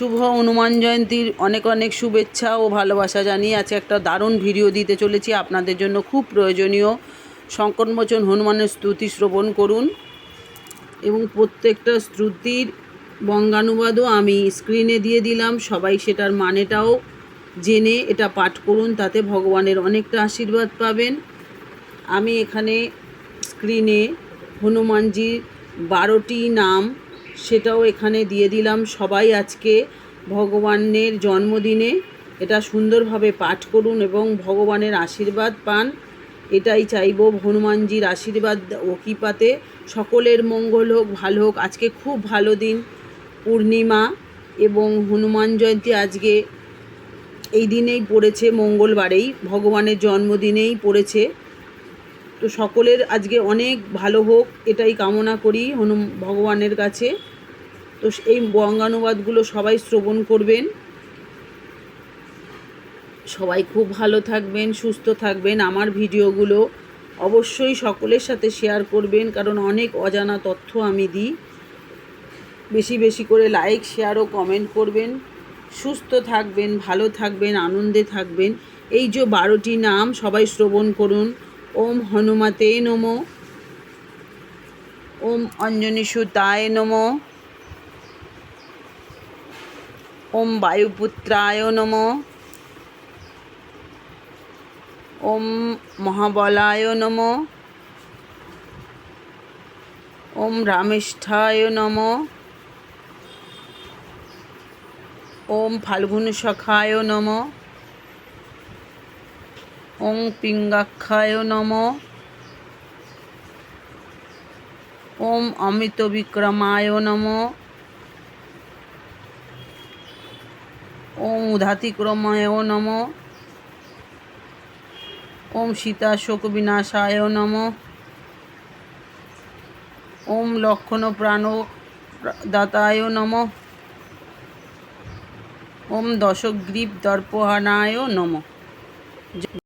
শুভ হনুমান জয়ন্তীর অনেক অনেক শুভেচ্ছা ও ভালোবাসা জানিয়ে আজকে একটা দারুণ ভিডিও দিতে চলেছি। আপনাদের জন্য খুব প্রয়োজনীয় সংকটমোচন হনুমানের স্তুতি শ্রবণ করুন এবং প্রত্যেকটা স্তুতির বঙ্গানুবাদও আমি স্ক্রিনে দিয়ে দিলাম। সবাই সেটার মানেটাও জেনে এটা পাঠ করুন, তাতে ভগবানের অনেকটা আশীর্বাদ পাবেন। আমি এখানে স্ক্রিনে হনুমানজির বারোটি নাম সেটাও এখানে দিয়ে দিলাম। সবাই আজকে ভগবানের জন্মদিনে এটা সুন্দরভাবে পাঠ করুন এবং ভগবানের আশীর্বাদ পান। এটাই চাইব হনুমানজির আশীর্বাদ ও কৃপাতে। সকলের মঙ্গল হোক, ভালো হোক। আজকে খুব ভালো দিন, পূর্ণিমা এবং হনুমান জয়ন্তী আজকে এই দিনেই পড়েছে, মঙ্গলবারেই। ভগবানের জন্মদিনেই পড়েছে। তো সকলের আজকে অনেক ভালো হোক, এটাই কামনা করি হনু ভগবানের কাছে। তো এই বঙ্গানুবাদগুলো সবাই শ্রবণ করবেন। সবাই খুব ভালো থাকবেন, সুস্থ থাকবেন আমার ভিডিওগুলো। অবশ্যই সকলের সাথে শেয়ার করবেন, কারণ অনেক অজানা তথ্য আমি দিই। বেশি বেশি করে লাইক, শেয়ার ও কমেন্ট করবেন। সুস্থ থাকবেন, ভালো থাকবেন, আনন্দে থাকবেন। এই যে বারোটি নাম সবাই শ্রবণ করুন। ওম হনুমাতে নম। ওম অঞ্জনী সুতায় নম। ওম বায়ুপুত্রায় নম। ওম মহাবলায় নম। ওম রামেষ্ঠায় নম। ওম ফাল্গুন সখায় নম। ওং পিঙ্গাক্ষায় নম। ওম অমৃত বিক্রমায় নম। ওম উধাতিক্রমায় নম। ওম সীতা শোক বিনাশায় নম। ওম লক্ষণ প্রাণ দাতায় নম। ওম দশগ্রীব দর্পহানায় নম।